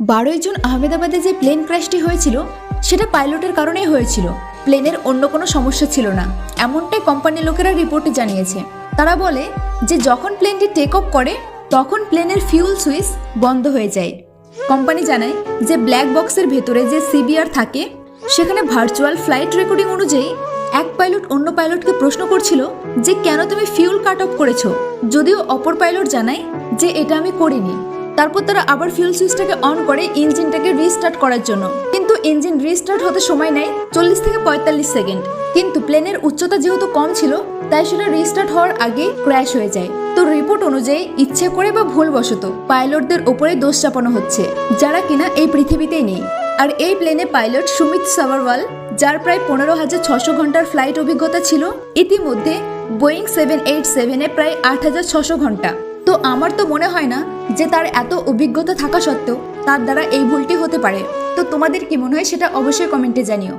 বারোই জুন আহমেদাবাদে যে প্লেন ক্র্যাশটি হয়েছিল, সেটা পাইলটের কারণেই হয়েছিল। প্লেনের অন্য কোনো সমস্যা ছিল না। এমনটাই কোম্পানির লোকেরা রিপোর্টে জানিয়েছে। তারা বলে যে, যখন প্লেনটি টেক অফ করে, তখন প্লেনের ফিউল সুইচ বন্ধ হয়ে যায়। কোম্পানি জানায় যে ব্ল্যাক বক্সের ভেতরে যে সিবিআর থাকে, সেখানে ভার্চুয়াল ফ্লাইট রেকর্ডিং অনুযায়ী এক পাইলট অন্য পাইলটকে প্রশ্ন করছিল যে, কেন তুমি ফিউল কাট অফ করেছ? যদিও অপর পাইলট জানায় যে, এটা আমি করিনি। তারপর তারা আবার ফিউল সুইচটাকে অন করে ইঞ্জিনটাকে রিস্টার্ট করার জন্য। কিন্তু ইঞ্জিন রিস্টার্ট হতে সময় নেয় চল্লিশ থেকে পঁয়তাল্লিশ সেকেন্ড কিন্তু প্লেনের উচ্চতা যেহেতু কম ছিল, তাই সেটা রিস্টার্ট হওয়ার আগে ক্র্যাশ হয়ে যায়। তো রিপোর্ট অনুযায়ী ইচ্ছে করে বা ভুলবশত পাইলটদের ওপরে দোষ চাপানো হচ্ছে, যারা কিনা এই পৃথিবীতেই নেই। আর এই প্লেনে পাইলট সুমিত সাভারওয়াল যার প্রায় পনেরো হাজার ছশো ঘণ্টার ফ্লাইট অভিজ্ঞতা ছিল, ইতিমধ্যে বোয়িং সেভেন এইট সেভেনে প্রায় আট হাজার ছশো ঘণ্টা। তো আমার তো মনে হয় না যে তার এত অভিজ্ঞতা থাকা সত্ত্বেও তার দ্বারা এই ভুলটি হতে পারে। তো তোমাদের কি মনে হয় সেটা অবশ্যই কমেন্টে জানিও।